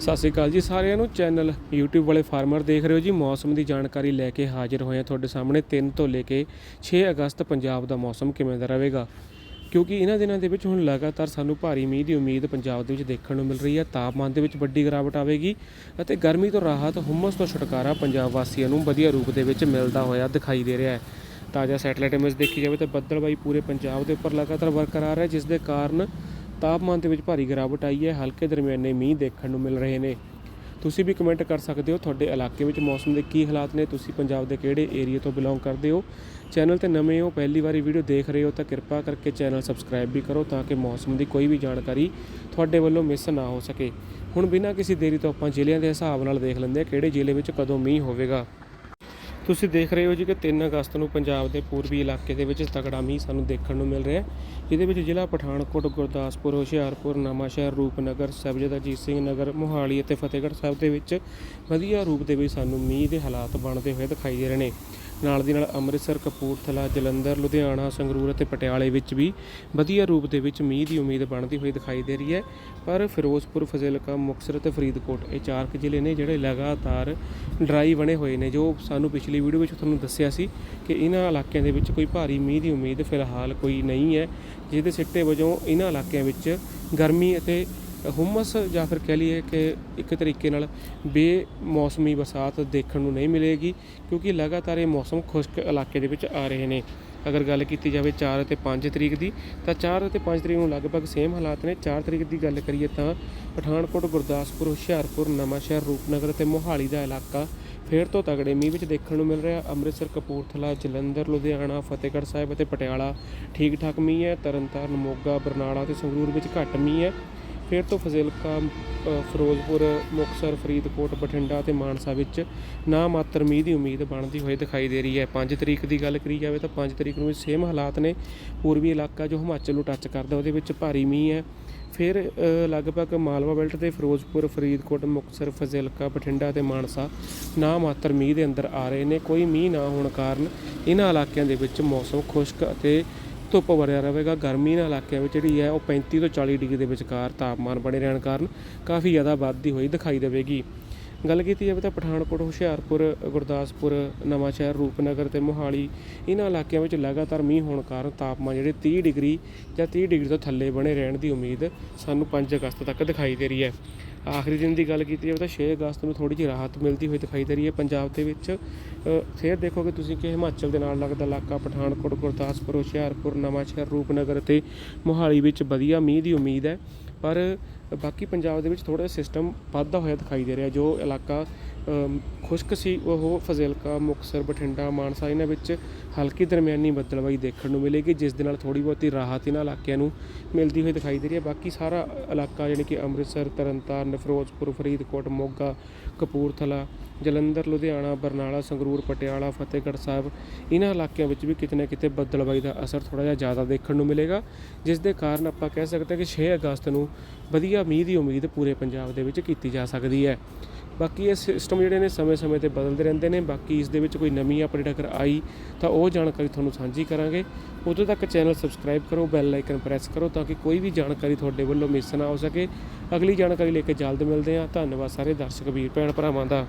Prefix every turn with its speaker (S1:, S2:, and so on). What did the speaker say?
S1: ਸਤਿ ਸ਼੍ਰੀ ਅਕਾਲ ਜੀ ਸਾਰਿਆਂ ਨੂੰ। ਚੈਨਲ YouTube ਵਾਲੇ ਫਾਰਮਰ ਦੇਖ ਰਹੇ ਹੋ ਜੀ। ਮੌਸਮ ਦੀ ਜਾਣਕਾਰੀ ਲੈ ਕੇ ਹਾਜ਼ਰ ਹੋਏ ਹਾਂ ਤੁਹਾਡੇ ਸਾਹਮਣੇ। 3 ਤੋਂ ਲੈ ਕੇ 6 ਅਗਸਤ ਪੰਜਾਬ ਦਾ ਮੌਸਮ ਕਿਵੇਂ ਦਾ ਰਹੇਗਾ? ਕਿਉਂਕਿ ਇਹਨਾਂ ਦਿਨਾਂ ਦੇ ਵਿੱਚ ਹੁਣ ਲਗਾਤਾਰ ਸਾਨੂੰ ਭਾਰੀ ਮੀਂਹ ਦੀ ਉਮੀਦ ਪੰਜਾਬ ਦੇ ਵਿੱਚ ਦੇਖਣ ਨੂੰ ਮਿਲ ਰਹੀ ਹੈ। ਤਾਪਮਾਨ ਦੇ ਵਿੱਚ ਵੱਡੀ ਗਿਰਾਵਟ ਆਵੇਗੀ ਅਤੇ ਗਰਮੀ ਤੋਂ ਰਾਹਤ, ਹੁਮਸ ਤੋਂ ਛੁਟਕਾਰਾ ਪੰਜਾਬ ਵਾਸੀਆਂ ਨੂੰ ਵਧੀਆ ਰੂਪ ਦੇ ਵਿੱਚ ਮਿਲਦਾ ਹੋਇਆ ਦਿਖਾਈ ਦੇ ਰਿਹਾ ਹੈ। ਤਾਜ਼ਾ ਸੈਟੇਲਾਈਟ ਇਮੇਜ ਦੇਖੀ ਜਾਵੇ ਤਾਂ ਬੱਦਲਬਾਈ ਪੂਰੇ ਪੰਜਾਬ ਦੇ ਉੱਪਰ ਲਗਾਤਾਰ ਬਰਕਰਾਰ ਹੈ, ਜਿਸ ਦੇ ਕਾਰਨ ਤਾਪਮਾਨ ਦੇ ਵਿੱਚ ਭਾਰੀ ਗਿਰਾਵਟ ਆਈ ਹੈ। ਹਲਕੇ ਦਰਮਿਆਨੇ ਮੀਂਹ ਦੇਖਣ ਨੂੰ ਮਿਲ ਰਹੇ ਨੇ। ਤੁਸੀਂ ਵੀ ਕਮੈਂਟ ਕਰ ਸਕਦੇ ਹੋ। ਤੁਹਾਡੇ ਇਲਾਕੇ ਵਿੱਚ ਮੌਸਮ ਦੇ ਕੀ ਹਾਲਾਤ ਨੇ? ਤੁਸੀਂ ਪੰਜਾਬ ਦੇ ਕਿਹੜੇ ਏਰੀਆ ਤੋਂ ਬਿਲੋਂਗ ਕਰਦੇ ਹੋ? ਚੈਨਲ ਤੇ ਨਵੇਂ ਹੋ, ਪਹਿਲੀ ਵਾਰੀ ਵੀਡੀਓ ਦੇਖ ਰਹੇ ਹੋ, ਤਾਂ ਕਿਰਪਾ ਕਰਕੇ ਚੈਨਲ ਸਬਸਕ੍ਰਾਈਬ ਵੀ ਕਰੋ ਤਾਂ ਕਿ ਮੌਸਮ ਦੀ ਕੋਈ ਵੀ ਜਾਣਕਾਰੀ ਤੁਹਾਡੇ ਵੱਲੋਂ ਮਿਸ ਨਾ ਹੋ ਸਕੇ। ਹੁਣ ਬਿਨਾਂ ਕਿਸੇ ਦੇਰੀ ਤੋਂ ਆਪਾਂ ਜ਼ਿਲ੍ਹਿਆਂ ਦੇ ਹਿਸਾਬ ਨਾਲ ਦੇਖ ਲੈਂਦੇ ਹਾਂ ਕਿਹੜੇ ਜ਼ਿਲ੍ਹੇ ਵਿੱਚ ਕਦੋਂ ਮੀਂਹ ਹੋਵੇਗਾ। ਤੁਸੀਂ ਦੇਖ ਰਹੇ ਹੋ ਜੀ ਕਿ 3 ਅਗਸਤ ਨੂੰ ਪੰਜਾਬ ਦੇ ਪੂਰਬੀ ਇਲਾਕੇ ਦੇ ਵਿੱਚ ਤਗੜਾ ਮੀਂਹ ਸਾਨੂੰ ਦੇਖਣ ਨੂੰ ਮਿਲ ਰਿਹਾ ਹੈ। ਜਿਹਦੇ ਵਿੱਚ ਜ਼ਿਲ੍ਹਾ ਪਠਾਨਕੋਟ, ਗੁਰਦਾਸਪੁਰ, ਹੁਸ਼ਿਆਰਪੁਰ, ਨਵਾਂਸ਼ਹਿਰ, ਰੂਪਨਗਰ ਸਾਹਿਬਜ਼ਾਦਾ ਅਜੀਤ ਸਿੰਘ ਨਗਰ, ਮੋਹਾਲੀ ਅਤੇ ਫਤਿਹਗੜ੍ਹ ਸਾਹਿਬ ਦੇ ਵਿੱਚ ਵਧੀਆ ਰੂਪ ਦੇ ਵਿੱਚ ਸਾਨੂੰ ਮੀਂਹ ਦੇ ਹਾਲਾਤ ਬਣਦੇ ਹੋਏ ਦਿਖਾਈ ਦੇ ਰਹੇ ਨੇ। ਨਾਲ ਦੀ ਨਾਲ ਅੰਮ੍ਰਿਤਸਰ, ਕਪੂਰਥਲਾ, ਜਲੰਧਰ, ਲੁਧਿਆਣਾ, ਸੰਗਰੂਰ ਅਤੇ ਪਟਿਆਲੇ ਵਿੱਚ ਵੀ ਵਧੀਆ ਰੂਪ ਦੇ ਵਿੱਚ ਮੀਂਹ ਦੀ ਉਮੀਦ ਬਣਦੀ ਹੋਈ ਦਿਖਾਈ ਦੇ ਰਹੀ ਹੈ। ਪਰ ਫਿਰੋਜ਼ਪੁਰ, ਫਜ਼ਿਲਕਾ, ਮੁਕਤਸਰ ਅਤੇ ਫਰੀਦਕੋਟ ਇਹ ਚਾਰ ਕੁ ਜ਼ਿਲ੍ਹੇ ਨੇ ਜਿਹੜੇ ਲਗਾਤਾਰ ਡਰਾਈ ਬਣੇ ਹੋਏ ਨੇ, ਜੋ ਸਾਨੂੰ ਪਿਛਲੀ ਵੀਡੀਓ ਵਿੱਚ ਤੁਹਾਨੂੰ ਦੱਸਿਆ ਸੀ ਕਿ ਇਹਨਾਂ ਇਲਾਕਿਆਂ ਦੇ ਵਿੱਚ ਕੋਈ ਭਾਰੀ ਮੀਂਹ ਦੀ ਉਮੀਦ ਫਿਲਹਾਲ ਕੋਈ ਨਹੀਂ ਹੈ, ਜਿਹਦੇ ਸਿੱਟੇ ਵਜੋਂ ਇਹਨਾਂ ਇਲਾਕਿਆਂ ਵਿੱਚ ਗਰਮੀ ਅਤੇ ਹੁਮਸ ਜਾਂ ਫਿਰ ਕਹਿ ਲਈਏ ਕਿ ਇੱਕ ਤਰੀਕੇ ਨਾਲ ਬੇਮੌਸਮੀ ਬਰਸਾਤ ਦੇਖਣ ਨੂੰ ਨਹੀਂ ਮਿਲੇਗੀ, ਕਿਉਂਕਿ ਲਗਾਤਾਰ ਇਹ ਮੌਸਮ ਖੁਸ਼ਕ ਇਲਾਕੇ ਦੇ ਵਿੱਚ ਆ ਰਹੇ ਨੇ। ਅਗਰ ਗੱਲ ਕੀਤੀ ਜਾਵੇ 4 ਅਤੇ 5 ਤਰੀਕ ਦੀ, ਤਾਂ 4 ਅਤੇ 5 ਤਰੀਕ ਨੂੰ ਲਗਭਗ ਸੇਮ ਹਾਲਾਤ ਨੇ। 4 ਤਰੀਕ ਦੀ ਗੱਲ ਕਰੀਏ ਤਾਂ ਪਠਾਨਕੋਟ, ਗੁਰਦਾਸਪੁਰ, ਹੁਸ਼ਿਆਰਪੁਰ, ਨਵਾਂਸ਼ਹਿਰ, ਰੂਪਨਗਰ ਅਤੇ ਮੋਹਾਲੀ ਦਾ ਇਲਾਕਾ ਫਿਰ ਤੋਂ ਤਗੜੇ ਮੀਂਹ ਵਿੱਚ ਦੇਖਣ ਨੂੰ ਮਿਲ ਰਿਹਾ ਅੰਮ੍ਰਿਤਸਰ, ਕਪੂਰਥਲਾ, ਜਲੰਧਰ, ਲੁਧਿਆਣਾ, ਫਤਿਹਗੜ੍ਹ ਸਾਹਿਬ ਅਤੇ ਪਟਿਆਲਾ। ਠੀਕ ਠਾਕ ਮੀਂਹ ਹੈ, ਤਰਨਤਾਰਨ, ਮੋਗਾ, ਬਰਨਾਲਾ ਅਤੇ ਸੰਗਰੂਰ ਵਿੱਚ ਘੱਟ ਮੀਂਹ ਹੈ। ਫਿਰ ਤੋਂ ਫਜ਼ਿਲਕਾ ਫਿਰੋਜ਼ਪੁਰ, ਮੁਕਤਸਰ, ਫਰੀਦਕੋਟ, ਬਠਿੰਡਾ ਤੇ ਮਾਨਸਾ ਵਿੱਚ ਨਾ ਮਾਤਰ ਮੀਂਹ ਦੀ ਉਮੀਦ ਬਣਦੀ ਹੋਈ ਦਿਖਾਈ ਦੇ ਰਹੀ ਹੈ। 5 ਤਰੀਕ ਦੀ ਗੱਲ ਕਰੀ ਜਾਵੇ ਤਾਂ 5 ਤਰੀਕ ਨੂੰ ਵੀ ਸੇਮ ਹਾਲਾਤ ਨੇ। ਪੂਰਬੀ ਇਲਾਕਾ ਜੋ ਹਿਮਾਚਲ ਨੂੰ ਟੱਚ ਕਰਦਾ, ਉਹਦੇ ਵਿੱਚ ਭਾਰੀ ਮੀਂਹ ਹੈ। ਫਿਰ ਲਗਭਗ ਮਾਲਵਾ ਬੈਲਟ ਤੇ ਫਿਰੋਜ਼ਪੁਰ, ਫਰੀਦਕੋਟ, ਮੁਕਤਸਰ, ਫਜ਼ਿਲਕਾ, ਬਠਿੰਡਾ ਤੇ ਮਾਨਸਾ ਨਾ ਮਾਤਰ ਮੀਂਹ ਦੇ ਅੰਦਰ ਆ ਰਹੇ ਨੇ। ਕੋਈ ਮੀਂਹ ਨਾ ਹੋਣ ਕਾਰਨ ਇਹਨਾਂ ਇਲਾਕਿਆਂ ਦੇ ਵਿੱਚ ਮੌਸਮ ਖੁਸ਼ਕ ਅਤੇ ਧੁੱਪ ਵਰਿਆ ਰਹੇਗਾ, ਗਰਮੀ ਇਹਨਾਂ ਇਲਾਕਿਆਂ ਵਿੱਚ ਜਿਹੜੀ ਹੈ ਉਹ 35 ਤੋਂ 40 ਡਿਗਰੀ ਦੇ ਵਿਚਕਾਰ ਤਾਪਮਾਨ ਬਣੇ ਰਹਿਣ ਕਾਰਨ ਕਾਫੀ ਜ਼ਿਆਦਾ ਵੱਧਦੀ ਹੋਈ ਦਿਖਾਈ ਦੇਵੇਗੀ। ਗੱਲ ਕੀਤੀ ਜਾਵੇ ਤਾਂ ਪਠਾਨਕੋਟ, ਹੁਸ਼ਿਆਰਪੁਰ, ਗੁਰਦਾਸਪੁਰ, ਨਵਾਂਸ਼ਹਿਰ, ਰੂਪਨਗਰ ਤੇ ਮੋਹਾਲੀ ਇਹਨਾਂ ਇਲਾਕਿਆਂ ਵਿੱਚ ਲਗਾਤਾਰ ਮੀਂਹ ਹੋਣ ਕਾਰਨ ਤਾਪਮਾਨ ਜਿਹੜੇ 30 ਡਿਗਰੀ ਜਾਂ 30 ਡਿਗਰੀ ਤੋਂ ਥੱਲੇ ਬਣੇ ਰਹਿਣ ਦੀ ਉਮੀਦ ਸਾਨੂੰ 5 ਅਗਸਤ ਤੱਕ ਦਿਖਾਈ ਦੇ ਰਹੀ ਹੈ। ਆਖਰੀ ਦਿਨ ਦੀ ਗੱਲ ਕੀਤੀ ਜਾਵੇ ਤਾਂ 6 ਅਗਸਤ ਨੂੰ ਥੋੜੀ ਜਿਹੀ ਰਾਹਤ ਮਿਲਦੀ ਹੋਈ ਦਿਖਾਈ ਦੇ ਰਹੀ ਹੈ ਪੰਜਾਬ ਦੇ ਵਿੱਚ। ਅ, ਫਿਰ ਦੇਖੋਗੇ ਤੁਸੀਂ ਕਿ ਹਿਮਾਚਲ ਦੇ ਨਾਲ ਲੱਗਦਾ ਇਲਾਕਾ ਪਠਾਨਕੋਟ ਗੁਰਦਾਸਪੁਰ ਹੁਸ਼ਿਆਰਪੁਰ ਨਵਾਂਸ਼ਹਿਰ ਰੂਪਨਗਰ ਅਤੇ ਮੋਹਾਲੀ ਵਿੱਚ ਵਧੀਆ ਮੀਂਹ ਦੀ ਉਮੀਦ ਹੈ। ਪਰ ਬਾਕੀ ਪੰਜਾਬ ਦੇ ਵਿੱਚ ਥੋੜਾ ਸਿਸਟਮ ਵੱਧਦਾ ਹੋਇਆ ਦਿਖਾਈ ਦੇ ਰਿਹਾ, ਜੋ ਇਲਾਕਾ ਖੁਸ਼ਕ ਸੀ ਉਹ ਫਜ਼ਿਲਕਾ, ਮੁਕਤਸਰ, ਬਠਿੰਡਾ, ਮਾਨਸਾ, ਇਹਨਾਂ ਵਿੱਚ ਹਲਕੀ ਦਰਮਿਆਨੀ ਬੱਦਲਬਾਈ ਦੇਖਣ ਨੂੰ ਮਿਲੇਗੀ, ਜਿਸ ਦੇ ਨਾਲ ਥੋੜੀ ਬਹੁਤੀ ਰਾਹਤ ਇਹਨਾਂ ਇਲਾਕਿਆਂ ਨੂੰ ਮਿਲਦੀ ਹੋਈ ਦਿਖਾਈ ਦੇ ਰਹੀ ਹੈ। ਬਾਕੀ ਸਾਰਾ ਇਲਾਕਾ ਯਾਨੀ ਕਿ ਅੰਮ੍ਰਿਤਸਰ, ਤਰਨਤਾਰਨ, ਫਿਰੋਜ਼ਪੁਰ, ਫਰੀਦਕੋਟ, ਮੋਗਾ, ਕਪੂਰਥਲਾ, ਜਲੰਧਰ, ਲੁਧਿਆਣਾ, ਬਰਨਾਲਾ, ਸੰਗਰੂਰ, ਪਟਿਆਲਾ, ਫਤਿਹਗੜ੍ਹ ਸਾਹਿਬ, ਇਹਨਾਂ ਇਲਾਕਿਆਂ ਵਿੱਚ ਵੀ ਕਿਤੇ ਨਾ ਕਿਤੇ ਬੱਦਲਬਾਈ ਦਾ ਅਸਰ ਥੋੜਾ ਜਿਹਾ ਜ਼ਿਆਦਾ ਦੇਖਣ ਨੂੰ ਮਿਲੇਗਾ, ਜਿਸ ਦੇ ਕਾਰਨ ਆਪਾਂ ਕਹਿ ਸਕਦੇ ਹਾਂ ਕਿ 6 ਅਗਸਤ ਨੂੰ ਵਧੀਆ ਮੀਂਹ ਦੀ ਉਮੀਦ ਪੂਰੇ ਪੰਜਾਬ ਦੇ ਵਿੱਚ ਕੀਤੀ ਜਾ ਸਕਦੀ ਹੈ। ਬਾਕੀ ਇਹ ਸਿਸਟਮ ਜਿਹੜੇ ਨੇ ਸਮੇਂ-ਸਮੇਂ ਤੇ ਬਦਲਦੇ ਰਹਿੰਦੇ ਨੇ। ਬਾਕੀ ਇਸ ਦੇ ਵਿੱਚ ਕੋਈ ਨਵੀਂ ਅਪਡੇਟ ਅਗਰ ਆਈ ਤਾਂ ਉਹ ਜਾਣਕਾਰੀ ਤੁਹਾਨੂੰ ਸਾਂਝੀ ਕਰਾਂਗੇ। ਉਦੋਂ ਤੱਕ ਚੈਨਲ ਸਬਸਕ੍ਰਾਈਬ ਕਰੋ ਬੈਲ ਆਈਕਨ ਪ੍ਰੈਸ ਕਰੋ ਤਾਂ ਕਿ ਕੋਈ ਵੀ ਜਾਣਕਾਰੀ ਤੁਹਾਡੇ ਵੱਲੋਂ ਮਿਸ ਨਾ ਹੋ ਸਕੇ। ਅਗਲੀ ਜਾਣਕਾਰੀ ਲੈ ਕੇ ਜਲਦ ਮਿਲਦੇ ਹਾਂ। ਧੰਨਵਾਦ ਸਾਰੇ ਦਰਸ਼ਕ, ਵੀਰ, ਭੈਣ, ਭਰਾਵਾਂ ਦਾ।